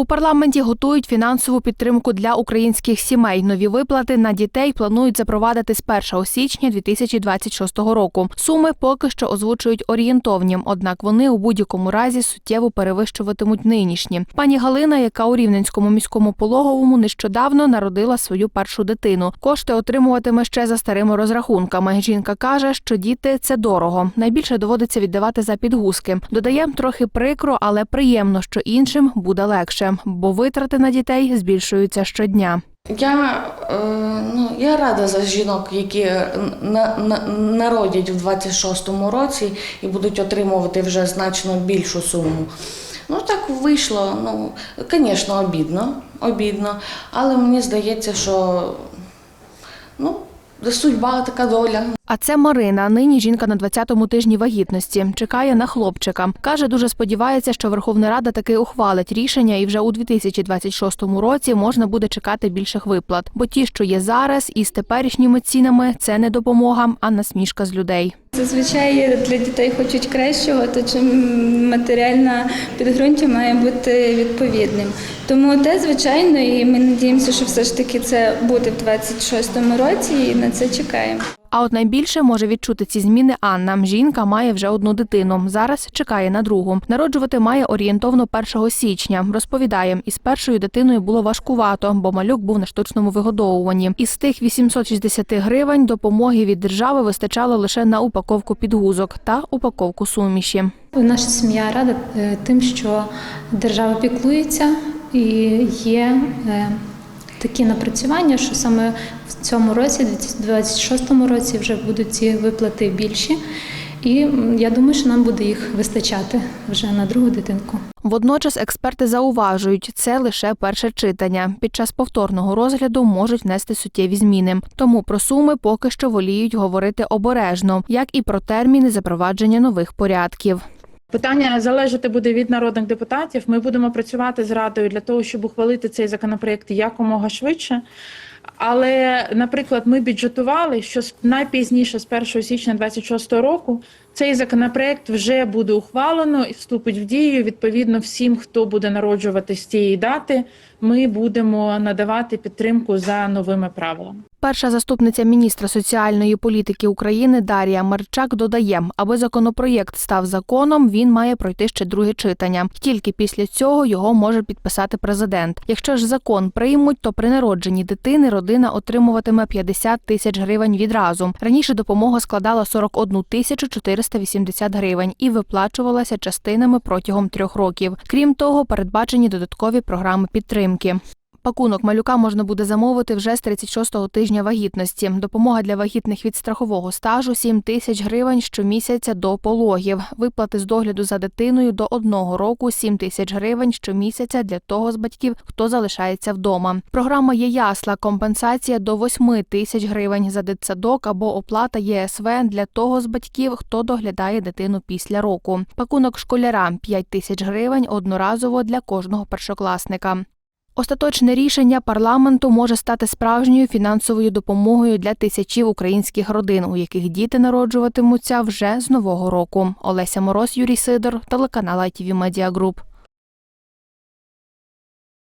У парламенті готують фінансову підтримку для українських сімей. Нові виплати на дітей планують запровадити з 1 січня 2026 року. Суми поки що озвучують орієнтовні, однак вони у будь-якому разі суттєво перевищуватимуть нинішні. Пані Галина, яка у Рівненському міському пологовому нещодавно народила свою першу дитину. Кошти отримуватиме ще за старими розрахунками. Жінка каже, що діти це дорого. Найбільше доводиться віддавати за підгузки. Додає трохи прикро, але приємно, що іншим буде легше, бо витрати на дітей збільшуються щодня. Я, е, ну, я рада за жінок, які на, на, народять в 26-му році і будуть отримувати вже значно більшу суму. Ну так вийшло. Ну, звісно, обідно, обідно, але мені здається, що ну, судьба така доля. А це Марина. Нині жінка на 20-му тижні вагітності. Чекає на хлопчика. Каже, дуже сподівається, що Верховна Рада таки ухвалить рішення, і вже у 2026 році можна буде чекати більших виплат. Бо ті, що є зараз, і з теперішніми цінами, це не допомога, а насмішка з людей. Зазвичай для дітей хочуть кращого, то чим матеріальне підґрунтя має бути відповідним. Тому те, звичайно, і ми надіємося, що все ж таки це буде в 26-му році, і на це чекаємо. А от найбільше може відчути ці зміни Анна. Жінка має вже одну дитину. Зараз чекає на другу. Народжувати має орієнтовно 1 січня. Розповідає, із першою дитиною було важкувато, бо малюк був на штучному вигодовуванні. Із тих 860 гривень допомоги від держави вистачало лише на упаковку підгузок та упаковку суміші. Наша сім'я рада е, тим, що держава піклується і є е, такі напрацювання, що саме в цьому році, 2026 році, вже будуть ці виплати більші. І я думаю, що нам буде їх вистачати вже на другу дитинку. Водночас експерти зауважують, це лише перше читання. Під час повторного розгляду можуть внести суттєві зміни. Тому про суми поки що воліють говорити обережно, як і про терміни запровадження нових порядків. Питання залежати буде від народних депутатів. Ми будемо працювати з радою для того, щоб ухвалити цей законопроект якомога швидше. Але, наприклад, ми бюджетували, що найпізніше з 1 січня 2026 року цей законопроект вже буде ухвалено і вступить в дію. Відповідно, всім, хто буде народжувати з цієї дати, ми будемо надавати підтримку за новими правилами. Перша заступниця міністра соціальної політики України Дар'я Марчак додає, аби законопроєкт став законом, він має пройти ще друге читання. Тільки після цього його може підписати президент. Якщо ж закон приймуть, то при народженні дитини родина отримуватиме 50 тисяч гривень відразу. Раніше допомога складала 41 тисячу 480 гривень і виплачувалася частинами протягом трьох років. Крім того, передбачені додаткові програми підтримки. Пакунок малюка можна буде замовити вже з 36-го тижня вагітності. Допомога для вагітних від страхового стажу 7 тисяч гривень щомісяця до пологів. Виплати з догляду за дитиною до одного року 7 тисяч гривень щомісяця для того з батьків, хто залишається вдома. Програма є ясла, компенсація до 8 тисяч гривень за дитсадок або оплата ЄСВ для того з батьків, хто доглядає дитину після року. Пакунок школяра 5 тисяч гривень одноразово для кожного першокласника. Остаточне рішення парламенту може стати справжньою фінансовою допомогою для тисячів українських родин, у яких діти народжуватимуться вже з нового року. Олеся Мороз, Юрій Сидор, телеканал ITV Media Group.